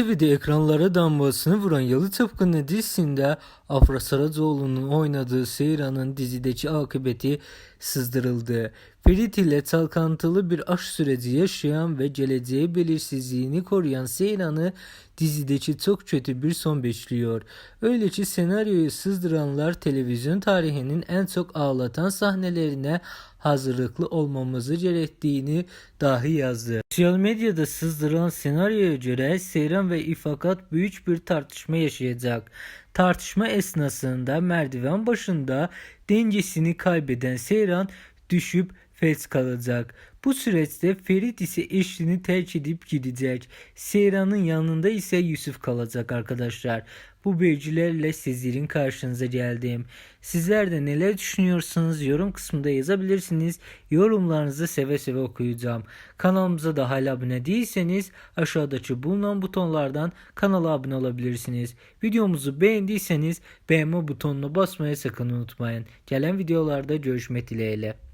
TV'de ekranlara damgasını vuran Yalı Tıpkı'nın dizisinde Afra Saracoğlu'nun oynadığı Seyran'ın dizideki akıbeti sızdırıldı. Ferit ile çalkantılı bir aşk süreci yaşayan ve geleceği belirsizliğini koruyan Seyran'ı dizideki çok kötü bir son bekliyor. Öyle senaryoyu sızdıranlar televizyon tarihinin en çok ağlatan sahnelerine hazırlıklı olmamızı gerektiğini dahi yazdı. Sosyal medyada sızdıran senaryoya göre Seyran ve İfakat büyük bir tartışma yaşayacak. Tartışma esnasında merdiven başında dengesini kaybeden Seyran düşüp felç kalacak. Bu süreçte Ferit ise eşini terk edip gidecek. Seyran'ın yanında ise Yusuf kalacak arkadaşlar. Bu bilgilerle sizlerin karşınıza geldim. Sizler de neler düşünüyorsanız yorum kısmında yazabilirsiniz. Yorumlarınızı seve seve okuyacağım. Kanalımıza da hala abone değilseniz aşağıdaki bulunan butonlardan kanala abone olabilirsiniz. Videomuzu beğendiyseniz beğenme butonuna basmayı sakın unutmayın. Gelen videolarda görüşmek dileğiyle.